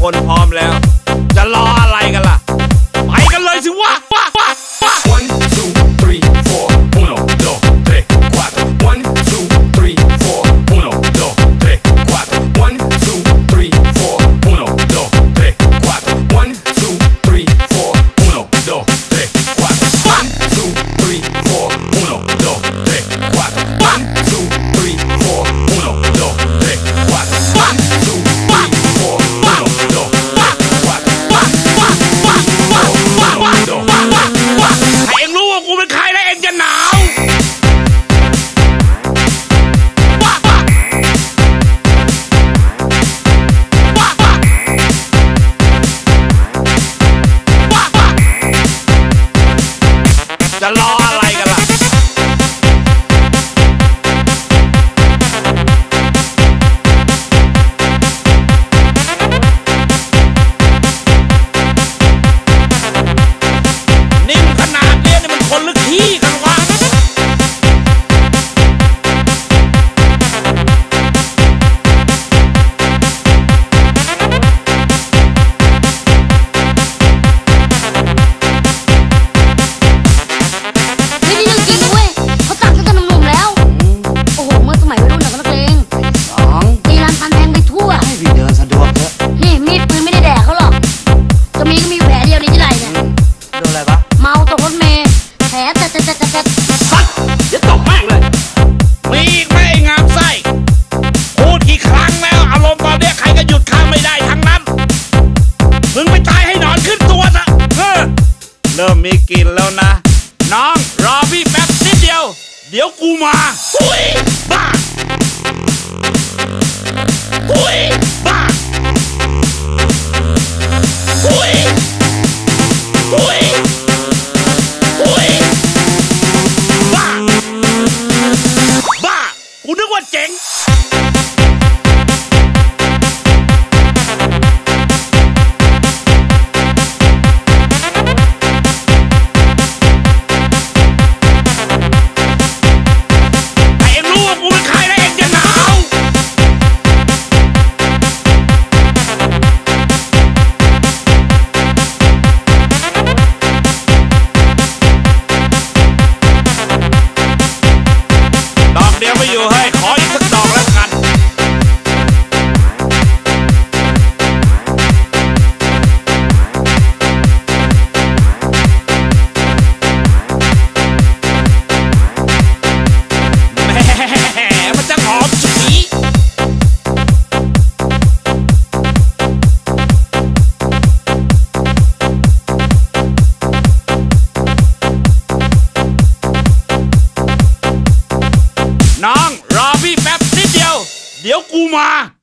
คนพร้อมแล้ว 人老啊来 สัตว์เดี๋ยวแม่งเลย มีอีกไหมไอ้งามไส้ พูดกี่ครั้งแล้ว อารมณ์ตอนเนี้ยใครก็หยุดข้าไม่ได้ทั้งนั้น มึงไปตายให้นอนขึ้นตัวซะเริ่มมีกลิ่นแล้วนะ น้องรอพี่แป๊บนิดเดียว เดี๋ยวกูมาอุ้ยบ้า Pudding! 刘姑妈。